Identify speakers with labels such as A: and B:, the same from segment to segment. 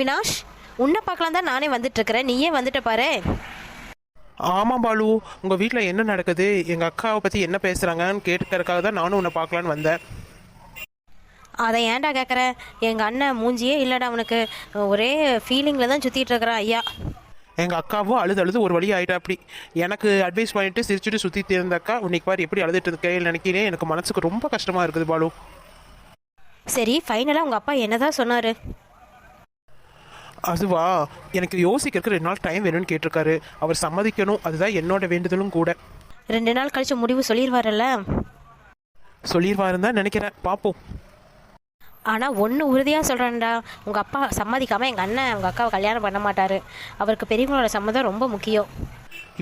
A: அவினாஷ் உன்னை பார்க்கலாம் தான் நானே வந்துட்டு இருக்கிறேன் நீயே வந்துட்ட பாரு.
B: ஆமாம் பாலு உங்கள் வீட்டில் என்ன நடக்குது? எங்கள் அக்காவை பற்றி என்ன பேசுகிறாங்கன்னு கேட்கறதுக்காக தான் நானும் உன்னை பார்க்கலான்னு வந்தேன்.
A: அதை ஏன்டா கேட்குற எங்கள் அண்ணன் மூஞ்சியே இல்லைடா அவனுக்கு ஒரே ஃபீலிங்கில் தான் சுற்றிட்டு இருக்கிறான் ஐயா.
B: எங்கள் அக்காவும் அழுது அழுது ஒரு வழி ஆகிட்டா அப்படி. எனக்கு அட்வைஸ் பண்ணிட்டு சிரிச்சுட்டு சுற்றிட்டு இருந்த அக்கா இன்னைக்கு பாரு எப்படி அழுதுட்டு இருக்கேன் நினைக்கிறேன். எனக்கு மனசுக்கு ரொம்ப கஷ்டமாக இருக்குது பாலு.
A: சரி ஃபைனலாக உங்கள் அப்பா என்னதான் சொன்னார்?
B: அதுவா? எனக்கு யோசிக்கிறதுக்கு ரெண்டு நாள் டைம் வேணும்னு கேட்டிருக்காரு. அவர் சம்மதிக்கணும். அதுதான் என்னோட வேண்டுதலும் கூட.
A: ரெண்டு நாள் கழிச்சு முடிவு சொல்லிடுவார்ல
B: சொல்லிடுவாருன்னு தான் நினைக்கிறேன். பார்ப்போம்
A: ஆனால் ஒன்று உறுதியாக சொல்கிறேன்டா உங்கள் அப்பா சம்மதிக்காமல் எங்கள் அண்ணன் உங்கள் அக்காவை கல்யாணம் பண்ண மாட்டார். அவருக்கு பெரியவங்களோட சம்மதம் ரொம்ப முக்கியம்.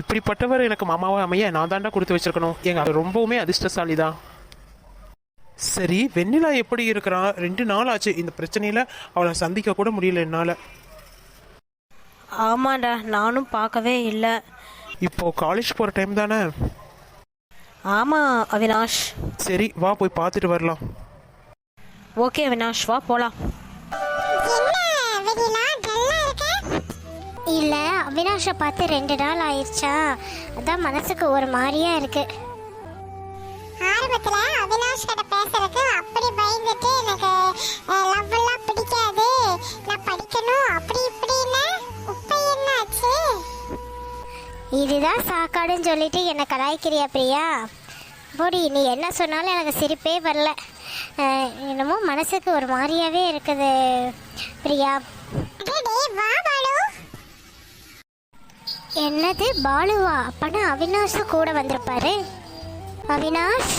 B: இப்படிப்பட்டவர் எனக்கு மாமாவை அமைய நான் தாண்டா கொடுத்து வச்சிருக்கணும். எங்க அவர் ரொம்பவுமே அதிர்ஷ்டசாலி தான் சரி வெண்ணிலா எப்படி இருக்கிறான்? ரெண்டு நாள் ஆச்சு. இந்த பிரச்சனையில அவளை சந்திக்க கூட முடியல என்னால.
A: ஆமாண்டா நானும் பார்க்கவே இல்லை.
B: இப்போ காலேஜ் போற டைம் தானே?
A: ஆமாம் அவினாஷ்.
B: சரி வா போய் பார்த்துட்டு வரலாம்.
A: ஓகே அவினாஷ் வா போகலாம்
C: இல்ல அவினாஷை பார்த்து ரெண்டு நாள் ஆயிடுச்சா அதான் மனசுக்கு ஒரு மாதிரியா இருக்கு.
D: ஆரம்பத்துல அவினாஷ் கிட்ட பேசுறதுக்கு அப்படி பயந்துட்டு எனக்கு லவ் எல்லாம் பிடிக்காது. நான் படிக்கணும் அப்படி இப்படின்னு இப்ப என்னாச்சு
C: இதுதான் சாக்காடுன்னு சொல்லிட்டு என்னை கலாய்க்கிறியா பிரியா? போடி நீ என்ன சொன்னாலும் எனக்கு சிரிப்பே வரல. என்னமோ மனசுக்கு ஒரு மாதிரியாவே இருக்குது பிரியா. என்னது பாலுவா? அப்பனா அவினாஷும் கூட வந்திருப்பாரு? அவினாஷ்?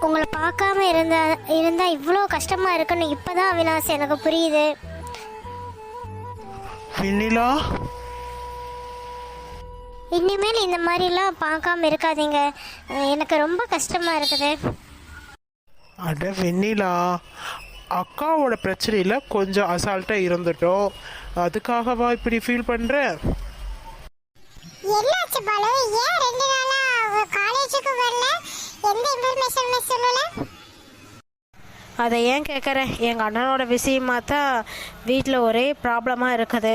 C: உங்களை பார்க்காம இருந்தா இருந்தா இவ்வளோ கஷ்டமா இருக்குன்னு இப்பதான் அவினாஷ் எனக்கு புரியுது.
B: வெண்ணிலா?
C: இனிமேல் இந்த மாதிரிலாம் பார்க்காம இருக்காதீங்க. எனக்கு ரொம்ப கஷ்டமா இருக்குது.
B: அட வெண்ணிலா அக்காவோட பிரச்சனையில கொஞ்சம் அசால்ட்டா இருந்துட்டோம். அதுக்காகவா இப்படி ஃபீல் பண்ற?
D: என்னாச்சு பாலு? ஏன் ரெண்டு நாளா காலேஜுக்கு வரல? எந்த இன்ஃபர்மேஷனுமே சொல்லல
A: அதை ஏன் கேட்குற எங்கள் அண்ணனோட விஷயமா தான் வீட்டில் ஒரே ப்ராப்ளமாக இருக்குது.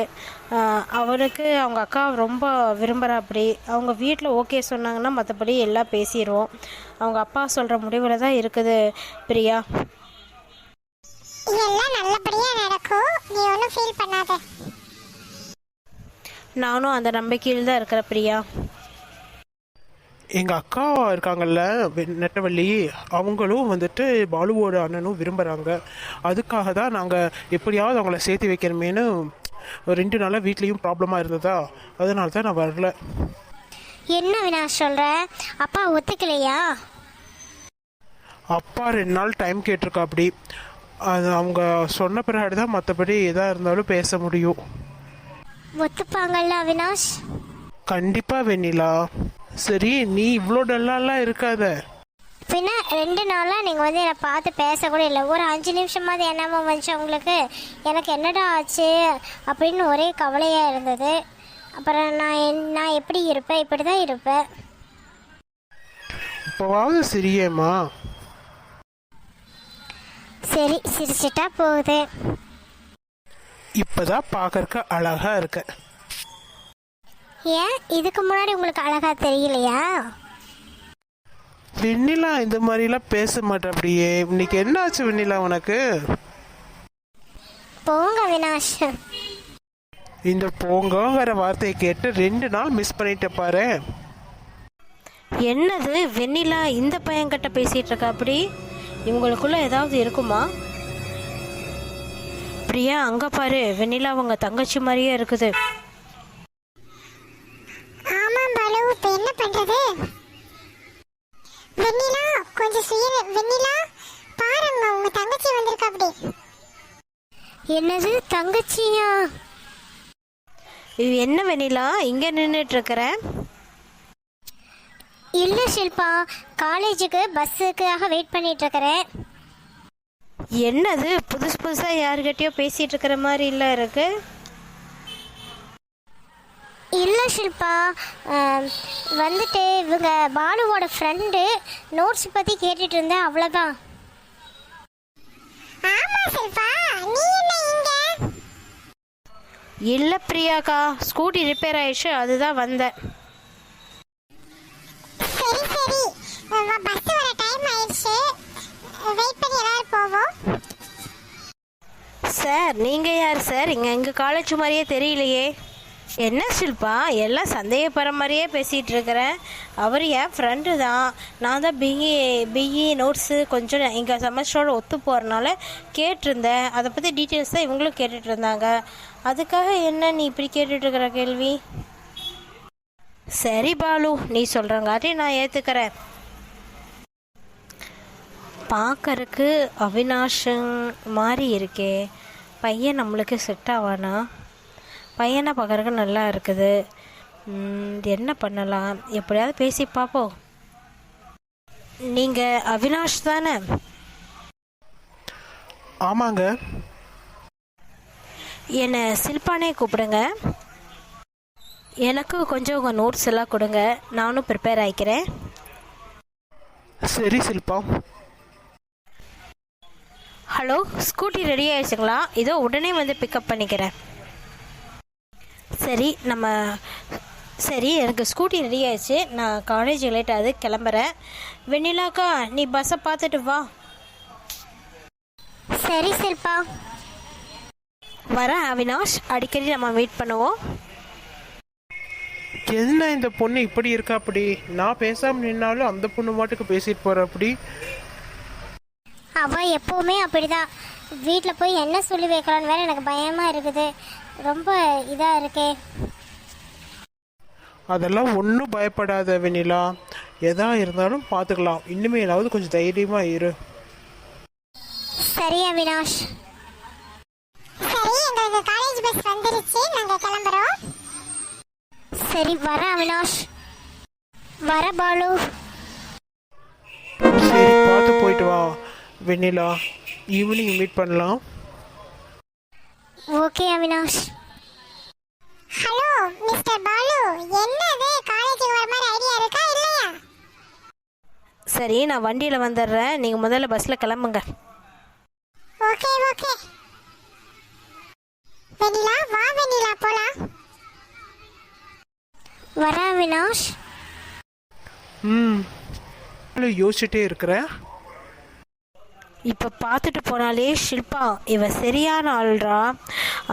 A: அவனுக்கு அவங்க அக்கா ரொம்ப விரும்புகிறா அப்படி. அவங்க வீட்டில் ஓகே சொன்னாங்கன்னா மற்றபடி எல்லாம் பேசிடுவோம் அவங்க அப்பா சொல்கிற முடிவில் தான் இருக்குது பிரியா.
D: எல்லாம் நல்லபடியா நடக்கும். நீ ஒன்றும் ஃபீல் பண்ணாத.
A: நானும் அந்த நம்பிக்கையில் தான் இருக்கிற பிரியா.
B: எங்க அக்கா இருக்காங்கல்ல நெட்டவள்ளி அவங்களும் வந்துட்டு பாலுவோட அண்ணனும் விரும்புறாங்க. அதுக்காக தான் நாங்க எப்படியாவது அவங்கள சேர்த்து வைக்கணுமேனு ஒரு ரெண்டு நாளா வீட்லயும் ப்ராப்ளமா இருந்ததா? அதனால தான் நான் வரல.
C: என்ன அவினாஷ் சொல்ற? அப்பா ஒத்துக்கலையா?
B: அப்பா ரெண்டு நாள் டைம் கேட்டிருக்கா அப்படி அது அவங்க சொன்ன பிறகு தான் மற்றபடி எதா இருந்தாலும் பேச முடியும்.
C: ஒத்துப்பாங்கல்ல அவினாஷ்
B: கண்டிப்பா வெண்ணிலா. சரி நீ இவ்வளோ டல்லாலாம் இருக்காத.
C: பின்ன ரெண்டு நாளாக நீங்கள் வந்து என்னை பார்த்து பேசக்கூட இல்லை. ஒரு அஞ்சு நிமிஷமாவது என்னமோ வந்துச்சு உங்களுக்கு. எனக்கு என்னடா ஆச்சு அப்படின்னு ஒரே கவலையாக இருந்தது. அப்புறம் நான் என்- நான் எப்படி இருப்பேன்? இப்படி தான் இருப்பேன்.
B: இப்போவாவது சிரியேம்மா.
C: சரி சிரிச்சிட்டா போகுது.
B: இப்பதான் பார்க்கறக்க அழகா இருக்க.
C: ஏன்? இதுக்கு முன்னாடி உங்களுக்கு அழகாக தெரியலையா?
B: வெண்ணிலா இந்த மாதிரிலாம் பேச மாட்டேன் அப்படியே இன்னைக்கு என்ன ஆச்சு வெண்ணிலா உனக்கு?
C: போங்க அவினாஷ்.
B: இந்த போங்கங்கிற வார்த்தையை கேட்டு ரெண்டு நாள் மிஸ் பண்ணிட்ட பாரு.
A: என்னது? வெண்ணிலா இந்த பையன்கிட்ட பேசிகிட்டு இருக்கா அப்படி? இவங்களுக்குள்ள ஏதாவது இருக்குமா? பிரியா அங்கே பாரு. வெண்ணிலா அவங்க தங்கச்சி மாதிரியே இருக்குது
D: ஆமா பாலு இப்ப என்ன பண்றது வெண்ணிலா கொஞ்சம் சுய வெண்ணிலா பாருங்க உங்க தங்கச்சி வந்திருக்கா அப்படி.
C: என்னது தங்கச்சியா?
A: இது என்ன வெண்ணிலா இங்கே நின்றுட்டு இருக்கிற
C: இல்லை ஷில்பா காலேஜுக்கு பஸ்ஸுக்காக வெயிட் பண்ணிட்டு இருக்கிறேன்
A: என்னது புதுசு புதுசாக யாருக்கிட்டயோ பேசிகிட்டு இருக்கிற மாதிரி இல்லை இருக்கு?
C: இல்லை ஷில்பா. வந்துட்டு இவங்க பாலுவோட ஃப்ரெண்டு நோட்ஸ் பற்றி கேட்டுட்டு இருந்தேன் அவ்வளோதான்
D: ஆமா செல்பா நீ என்ன இங்க?
A: இல்லை பிரியாக்கா ஸ்கூட்டி ரிப்பேர் ஆயிடுச்சு அதுதான் வந்தேன்.
D: சரி சரி. பஸ் வர டைம் ஆயிடுச்சு. வெயிட் பண்ணி எல்லாரும் போவோம்.
A: சார் நீங்கள் யார் சார்? இங்கே எங்கள் காலேஜ் மாதிரியே தெரியலையே. என்ன ஷில்பா எல்லாம் சந்தேகப்படுற மாதிரியே பேசிகிட்டு இருக்கிறேன் அவர் என் ஃப்ரெண்டு தான். நான் தான் பிஇ பிஇ நோட்ஸு கொஞ்சம் எங்கள் செமஸ்டரோட ஒத்து போகிறனால கேட்டிருந்தேன். அதை பற்றி டீட்டெயில்ஸ் தான் இவங்களும் கேட்டுட்டு இருந்தாங்க அதுக்காக என்ன நீ இப்படி கேட்டுட்ருக்கிற கேள்வி? சரி பாலு நீ சொல்கிறங்காட்டி நான் ஏற்றுக்கிறேன் பார்க்கறக்கு அவினாஷங் மாதிரி இருக்கே. பையன் நம்மளுக்கு செட் ஆவானா? பையனை பார்க்கறக்கு நல்லா இருக்குது. என்ன பண்ணலாம்? எப்படியாவது பேசி பார்ப்போம். நீங்கள் அவினாஷ் தானே?
B: ஆமாங்க.
A: என்னை சில்பானே கூப்பிடுங்க. எனக்கு கொஞ்சம் உங்கள் நோட்ஸ் எல்லாம் கொடுங்க. நானும் ப்ரிப்பேர் ஆகிக்கிறேன்
B: சரி சில்பா.
A: ஹலோ ஸ்கூட்டி ரெடி ஆயிடுச்சுங்களா? இதோ உடனே வந்து பிக்கப் பண்ணிக்கிறேன். சரி நம்ம சரி எனக்கு ஸ்கூட்டி ரெடி ஆயிடுச்சு. நான் காலேஜ் லேட் ஆகுது கிளம்புறேன். வெண்ணிலாக்கா நீ பஸ்ஸை பார்த்துட்டு வா.
C: சரி சில்பா
A: வரேன் அவினாஷ். அடிக்கடி நம்ம மீட் பண்ணுவோம்.
B: என்ன இந்த பொண்ணு இப்படி இருக்கா அப்படி? நான் பேசாம நின்னாலும் அந்த பொண்ணு மாட்டுக்கு பேசிட்டு போற அப்படி?
C: அவ எப்பவுமே அப்படிதான். வீட்டில் போய் என்ன சொல்லி வைக்கலான்னு வேற எனக்கு பயமா இருக்குது. ரொம்ப இதா இருக்கே.
B: அதெல்லாம் ஒன்றும் பயப்படாத வெண்ணிலா. எதா இருந்தாலும் பார்த்துக்கலாம் இனிமேலாவது கொஞ்சம் தைரியமா இரு.
C: சரி அவினாஷ்
D: சரி எங்களுக்கு காலேஜ் பஸ் வந்துருச்சு. நாங்க கிளம்புறோம்.
C: சரி வர அவினாஷ் வர பாலு.
B: சரி பார்த்து போயிட்டு வா வெண்ணிலா. ஈவினிங் மீட் பண்ணலாம்.
C: Okay Avinash
D: hello mister Balu என்னது? காலேஜுக்கு வர மாதிரி ஐடியா இருக்கா இல்லையா?
A: சரி நான் வண்டியில் வந்துடுறேன். நீங்கள் முதல்ல பஸ்ஸில் கிளம்புங்க.
D: ஓகே ஓகே வெண்ணிலா வா வெண்ணிலா போலாம்.
C: வர அவினாஷ்
B: ம். யோசிச்சுட்டே இருக்கிறேன்.
A: இப்போ பார்த்துட்டு போனாலே ஷில்பா இவ சரியான ஆள்ரா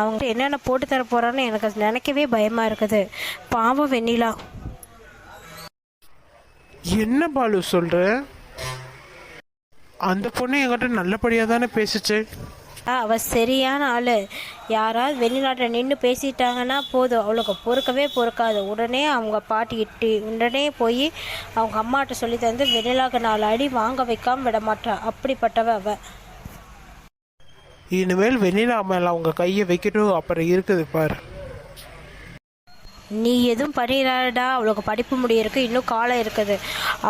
A: அவங்க என்னென்ன போட்டு தர போறான்னு எனக்கு நினைக்கவே பயமா இருக்குது. பாவம் வெண்ணிலா.
B: என்ன பாலு சொல்ற? அந்த பொண்ணு என்கிட்ட நல்லபடியாக தானே பேசுச்சு.
A: அவள் சரியான ஆள். யாராவது வெளிநாட்டில் நின்று பேசிட்டாங்கன்னா போதும். அவளுக்கு பொறுக்கவே பொறுக்காது. உடனே அவங்க பாட்டிக்கிட்டு உடனே போய் அவங்க அம்மாட்ட சொல்லி தந்து வெளிநாக்கு நாலு அடி வாங்க வைக்காம விட மாட்டாள் அப்படிப்பட்டவ அவ.
B: இனிமேல் வெண்ணிலா மேலே அவங்க கையை வைக்கட்டும். அப்புறம் இருக்குது பாரு.
A: நீ எதுவும் பண்ணிடாடா அவளுக்கு படிப்பு முடியிருக்கு இன்னும் காலம் இருக்குது.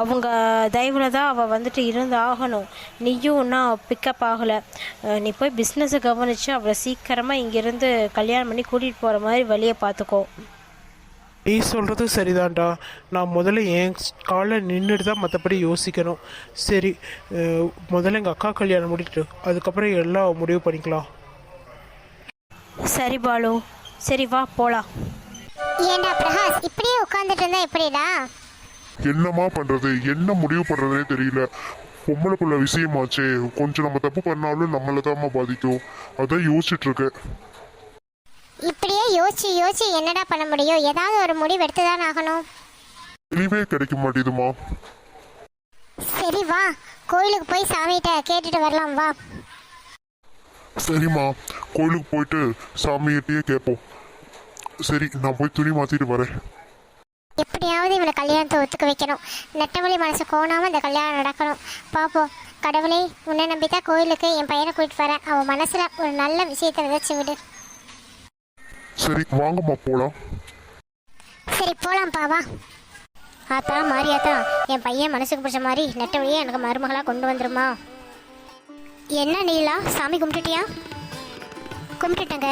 A: அவங்க தயவில் தான் அவள் வந்துட்டு இருந்து ஆகணும் நீயும் இன்னும் பிக்கப் ஆகலை. நீ போய் பிஸ்னஸை கவனித்து அவளை சீக்கிரமாக இங்கேருந்து கல்யாணம் பண்ணி கூட்டிகிட்டு போகிற மாதிரி வழியை பார்த்துக்கோ.
B: நீ சொல்றது சரிதான்டா. நான் முதல்ல என் காலில் நின்றுட்டு தான் மற்றபடி யோசிக்கணும். சரி முதல்ல எங்கள் அக்கா கல்யாணம் முடிட்டு அதுக்கப்புறம் எல்லாம் முடிவு பண்ணிக்கலாம்.
A: சரி பாலு. சரி வா போகலாம்
C: ஏண்டா பிரகாஷ் இப்படியே உட்காந்துட்டு இருந்தா எப்படிடா?
E: என்னம்மா பண்றது? என்ன முடிவு பண்றதுனே தெரியல. பொம்பளைக்குள்ள விஷயமாச்சே. கொஞ்சம் நம்ம தப்பு பண்ணாலும் நம்மளை தாம்மா பாதிக்கும். அதான் யோசிச்சுட்டு இருக்கேன்
C: இப்படியே யோசிச்சு யோசிச்சு என்னடா பண்ண முடியும்? ஏதாவது ஒரு முடிவு எடுத்துதான் ஆகணும்.
E: தெளிவே கிடைக்க மாட்டேதுமா.
C: சரி வா. கோயிலுக்கு போய் சாமிகிட்ட கேட்டுட்டு வரலாம் வா.
E: சரிம்மா. கோயிலுக்கு போயிட்டு சாமிகிட்டயே கேட்போம் சரி நான் போய் துணி மாத்திட்டு வரேன்.
C: எப்படியாவது இவளை கல்யாணத்தை ஒத்துக்க வைக்கணும். நெட்டவழி மனசு கோணாம இந்த கல்யாணம் நடக்கணும். பாப்போம். கடவுளே உன்னை நம்பித்தான் கோயிலுக்கு என் பையனை கூட்டிட்டு வரேன் அவன் மனசுல ஒரு நல்ல விஷயத்தை விதைச்சு விடு.
E: சரி வாங்கம்மா போலாம்.
C: சரி போலாம்ப்பா வா ஆத்தா மாரியாத்தா என் பையன் மனசுக்கு பிடிச்ச மாதிரி நெட்டவழியே எனக்கு மருமகளா கொண்டு வந்துருமா? என்ன நீலா? சாமி கும்பிட்டுட்டியா? கும்பிட்டுட்டேங்க.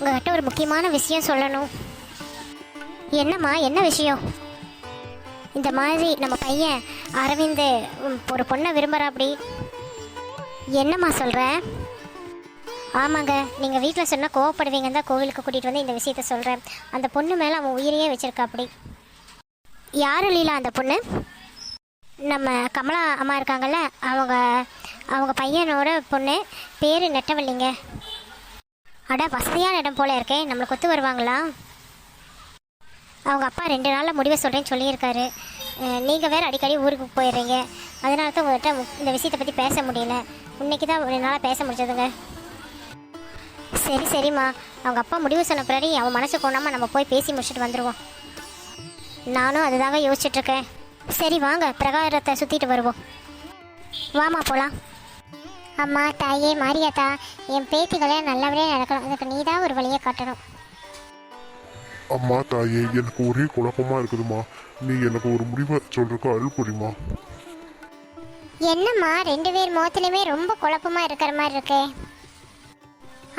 C: உங்ககிட்ட ஒரு முக்கியமான விஷயம் சொல்லணும். என்னம்மா என்ன விஷயம்? இந்த மாதிரி நம்ம பையன் அரவிந்த் ஒரு பொண்ணை விரும்புகிறாப்படி என்னம்மா சொல்கிற
F: ஆமாங்க நீங்கள் வீட்டில் சொன்னால் கோவப்படுவீங்கன்னு தான் கோவிலுக்கு கூட்டிகிட்டு வந்து இந்த விஷயத்த சொல்கிறேன் அந்த பொண்ணு மேலே அவன் உயிரையே வச்சுருக்காப்படி யார் லீலா அந்த பொண்ணு? நம்ம கமலா அம்மா இருக்காங்கல்ல அவங்க அவங்க பையனோட பொண்ணு. பேர் நெட்டவல்லிங்க. அட வசதியான இடம் போல இருக்கே. நம்மளை கொத்து வருவாங்களா? அவங்க அப்பா ரெண்டு நாளில் முடிவை சொல்கிறேன்னு சொல்லியிருக்காரு. நீங்கள் வேறு அடிக்கடி ஊருக்கு போயிடுறீங்க. அதனால தான் உங்கள்கிட்ட இந்த விஷயத்தை பற்றி பேச முடியல. இன்னைக்கு தான் ரெண்டு நாளாக பேச முடிஞ்சதுங்க. சரி சரிம்மா. அவங்க அப்பா முடிவு சொன்ன பிறகு அவன் மனசு கொண்டாமல் நம்ம போய் பேசி முடிச்சுட்டு வந்துடுவோம் நானும் அதுதாங்க யோசிச்சுட்ருக்கேன் சரி வாங்க. பிரகாரத்தை சுற்றிட்டு வருவோம். வாமா போகலாம்
C: அம்மா தாயே மாரியாத்தா என் பேத்திகளே நல்லபடியாக நடக்கணும். அதுக்கு நீ தான் ஒரு வழியை காட்டணும்.
E: அம்மா தாயே எனக்கு ஒரே குழப்பமா இருக்குதுமா நீ எனக்கு ஒரு முடிவை சொல்றதுக்கு அருள் புரியுமா?
C: என்னம்மா ரெண்டு பேர் முகத்துலையுமே ரொம்ப குழப்பமா இருக்கிற மாதிரி இருக்கே.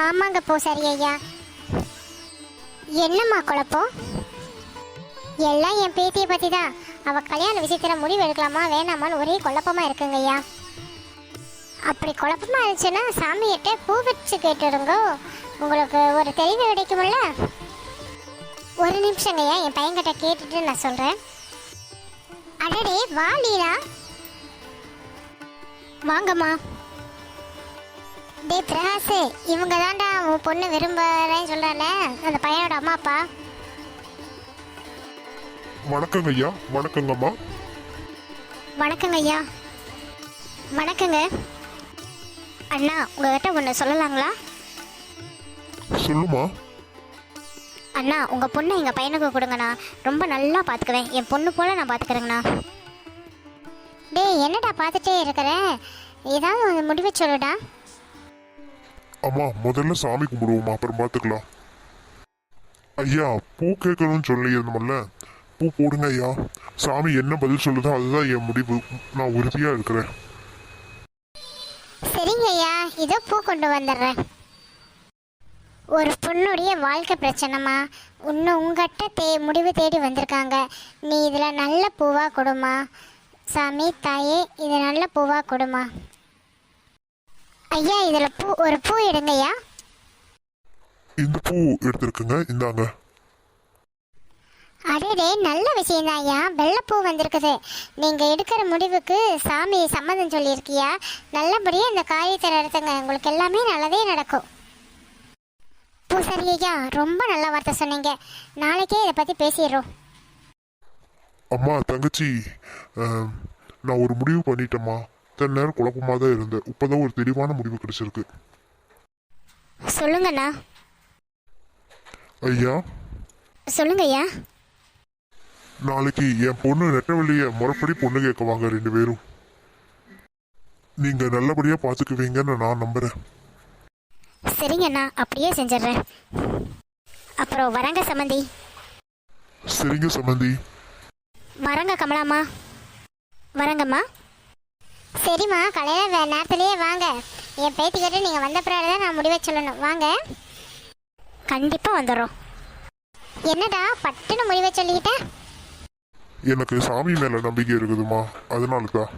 C: ஆமாங்க பூசாரி ஐயா. என்னம்மா குழப்பம்? எல்லாம் என் பேத்தியை பற்றி தான் அவள் கல்யாண விஷயத்தில் முடிவு எடுக்கலாமா வேணாமான்னு ஒரே குழப்பமா இருக்குங்க ஐயா. அப்படி குழப்பமா இருந்துச்சுன்னா சாமிகிட்ட பூ வச்சு கேட்டுடுங்க. உங்களுக்கு ஒரு தெளிவு கிடைக்கும்ல? ஒரு நிமிஷங்க ஐயா என் பையன்கிட்ட கேட்டுட்டு நான் சொல்கிறேன் அடடே வா லீலா
F: வாங்கம்மா.
C: டேய் பிரகாஷ் இவங்க தான்டா உன் பொண்ணு விரும்புறேன்னு சொல்றால அந்த பையனோட அம்மா அப்பா.
E: வணக்கங்க ஐயா வணக்கங்கம்மா
F: வணக்கங்க ஐயா. வணக்கங்க. அண்ணா உங்ககிட்ட ஒன்று சொல்லலாங்களா?
E: சொல்லுமா.
F: அண்ணா உங்கள் பொண்ணை எங்கள் பையனுக்கு கொடுங்கண்ணா. ரொம்ப நல்லா பார்த்துக்குவேன் என் பொண்ணு போல் நான் பார்த்துக்கிறேங்கண்ணா
C: டேய் என்னடா பார்த்துட்டே இருக்கிற? ஏதாவது ஒரு முடிவை சொல்லுடா.
E: அம்மா முதல்ல சாமி கும்பிடுவோமா அப்புறம் பார்த்துக்கலாம் ஐயா பூ கேட்கணும்னு சொல்லியிருந்தோம்ல. பூ போடுங்க ஐயா. சாமி என்ன பதில் சொல்லுதோ அதுதான் என் முடிவு. நான் உறுதியா இருக்கிறேன்.
C: சரிங்க ஐயா இதோ பூ கொண்டு வந்துடுறேன். ஒரு பொண்ணுடைய வாழ்க்கை பிரச்சனைமா இன்னும் உங்ககிட்ட தே முடிவு தேடி வந்திருக்காங்க. நீ இதில் நல்ல பூவா கொடுமா சாமி தாயே இது நல்ல பூவா கொடுமா ஐயா இதில் பூ ஒரு பூ எடுங்கய்யா.
E: இந்த பூ எடுத்துருக்குங்க இந்தாங்க.
C: அடடே நல்ல விஷயம் ஐயா வெள்ளைப்பூ வந்திருக்குது. நீங்க எடுக்கிற முடிவுக்கு சாமி சம்மதம் சொல்லியிருக்கியா? நல்லபடியா இந்த காரியத்தை நடத்துங்க. உங்களுக்கு எல்லாமே நல்லதே நடக்கும். பூசாரி ஐயா ரொம்ப நல்ல வார்த்தை சொன்னீங்க. நாளைக்கே இதை பத்தி பேசிடுறோம்.
E: அம்மா தங்கச்சி நான் ஒரு முடிவு பண்ணிட்டேம்மா. இத்தனை நேரம் குழப்பமா தான் இருந்தேன். இப்போதான் ஒரு தெளிவான முடிவு கிடைச்சிருக்கு.
F: சொல்லுங்கண்ணா.
E: ஐயா?
F: சொல்லுங்க ஐயா
E: நாளைக்கு என் பொண்ணு நெட்டவள்ளிய முறைப்படி பொண்ணு கேட்க வாங்க ரெண்டு பேரும். நீங்க நல்லபடியா பாத்துக்குவீங்கன்னு நான் நம்புறேன்.
F: சரிங்கண்ணா அப்படியே செஞ்சிடுறேன். அப்புறம் வரங்க சம்மந்தி
E: சரிங்க சம்மந்தி
F: வரங்க கமலாம்மா. வரங்கம்மா.
C: சரிம்மா காலையில வே- நேரத்திலேயே வாங்க. என் பேத்திக்கிட்ட நீங்க வந்த பிறகு தான் நான் முடிவை சொல்லணும் வாங்க.
F: கண்டிப்பாக வந்துடுறோம்.
C: என்னடா பட்டுன்னு முடிவை சொல்லிக்கிட்டேன்
E: எனக்கு சாமி மேலே நம்பிக்கை இருக்குதுமா அதனால தான்